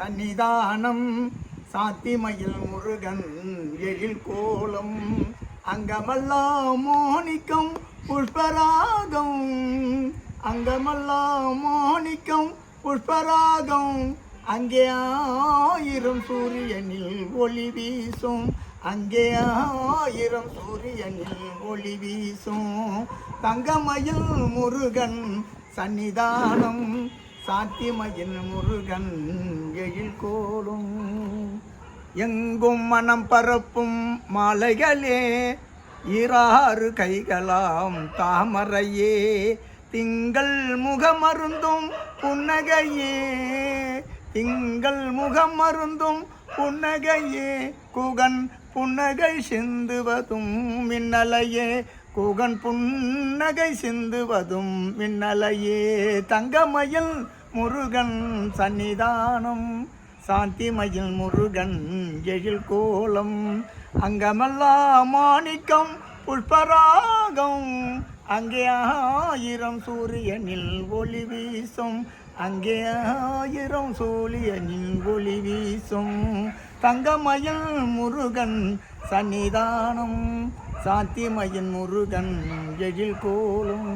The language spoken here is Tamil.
சன்னிதானம் சாத்திமயில் முருகன் எழில் கோலம் அங்கமெல்லாம் மோனிக்கம் புஷ்பராகம். அங்கமெல்லாம் மோனிக்கம் புஷ்பராகம். அங்கே ஆயிரம் சூரியனில் ஒளி வீசும். அங்கே ஆயிரம் சூரியனில் ஒளி வீசும். தங்கமயில் முருகன் சன்னிதானம் சாத்திமயில் முருகன் எழில் கோலும் எங்கும் மனம் பரப்பும் மாலைகளே இராறு கைகளாம் தாமரையே திங்கள் முகமருந்தும் புன்னகையே திங்கள் முகமருந்தும் புன்னகையே குகன் புன்னகை சிந்துவதும் மின்னலையே குகன் புன்னகை சிந்துவதும் மின்னலையே தங்கமயில் முருகன் சன்னிதானம் சாந்திமயில் முருகன் எழில் கோலம் அங்கமெல்லாம் மாணிக்கம் புஷ்பராகம் அங்கே ஆயிரம் சூரியனில் ஒளி வீசும் அங்கே ஆயிரம் சூரியனில் ஒளி வீசும். தங்கமயில் முருகன் சன்னிதானம் சாத்திமயின் முருகன் எழில் கோலும்.